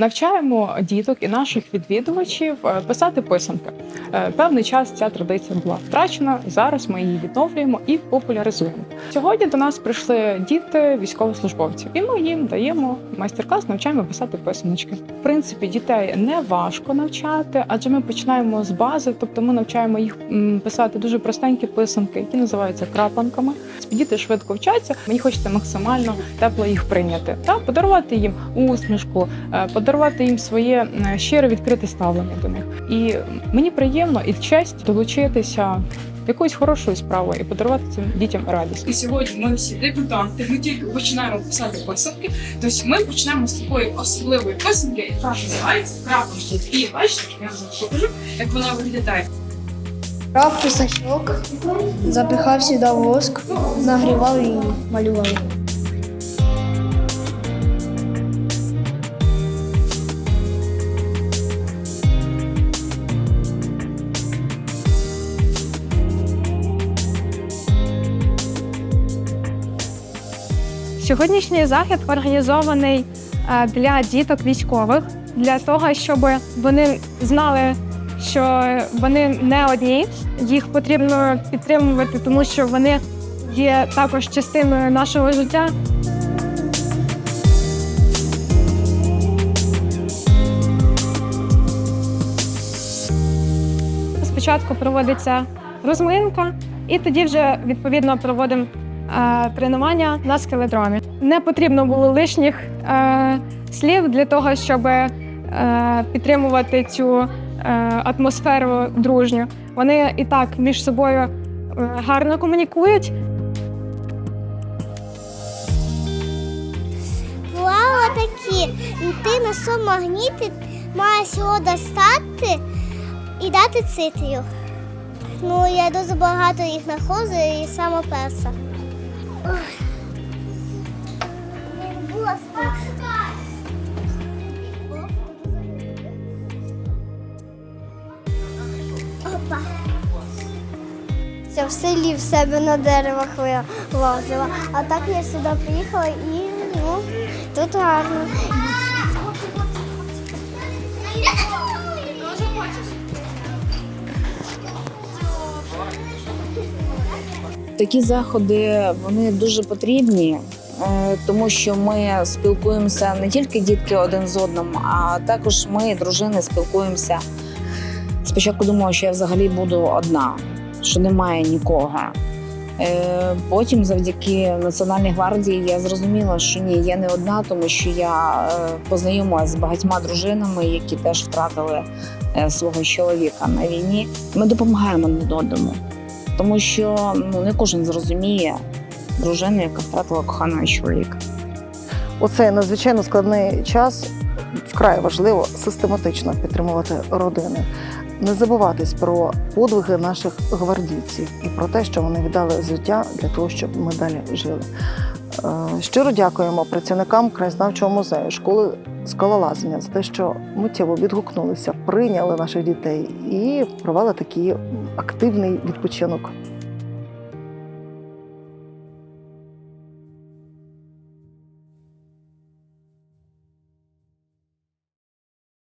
Навчаємо діток і наших відвідувачів е, писати писанки. Е, Певний час ця традиція була втрачена. Зараз ми її відновлюємо і популяризуємо. Сьогодні до нас прийшли діти військовослужбовців, і ми їм даємо майстер-клас, навчаємо писати писаночки. В принципі, дітей не важко навчати, адже ми починаємо з бази, тобто ми навчаємо їх писати дуже простенькі писанки, які називаються крапанками. Діти швидко вчаться. Мені хочеться максимально тепло їх прийняти та подарувати їм усмішку, е, подарувати їм своє щире відкрите ставлення до них. І мені приємно і честь долучитися якоюсь хорошою справою і подарувати цим дітям радість. І сьогодні ми всі дебютанти, ми тільки починаємо писати писанки. Тобто ми почнемо з такої особливої писанки, яка називається крапочки. І бачите, я вам покажу, як вона виглядає. Брав писачок, запихав сюди воск, нагрівав і малював. Сьогоднішній захід організований е, для діток військових, для того, щоб вони знали, що вони не одні, їх потрібно підтримувати, тому що вони є також частиною нашого життя. Спочатку проводиться розминка, і тоді вже відповідно проводимо тренування на скелетромі. Не потрібно було лишніх е, слів для того, щоб е, підтримувати цю е, атмосферу дружню. Вони і так між собою е, гарно комунікують. Бувало такі, ти на сум магніти маєш його достати і дати цитію. Ну, я дуже багато їх знаходжу і саме перша. Опа. Я в селі в себе на деревах вилазила. А так я сюди приїхала і ну, тут гарно. Такі заходи вони дуже потрібні, е, тому що ми спілкуємося не тільки дітки один з одним, а також ми, дружини, спілкуємося. Спочатку думала, що я взагалі буду одна, що немає нікого. Е, Потім, завдяки Національній гвардії, я зрозуміла, що ні, я не одна, тому що я е, познайомилася з багатьма дружинами, які теж втратили свого чоловіка на війні. Ми допомагаємо одному тому що ну не кожен зрозуміє дружину, яка втратила коханого чоловіка. У цей надзвичайно складний час вкрай важливо систематично підтримувати родини, не забуватись про подвиги наших гвардійців і про те, що вони віддали життя для того, щоб ми далі жили. Е, Щиро дякуємо працівникам краєзнавчого музею школи скалолазання за те, що миттєво відгукнулися, прийняли наших дітей і провели такий активний відпочинок.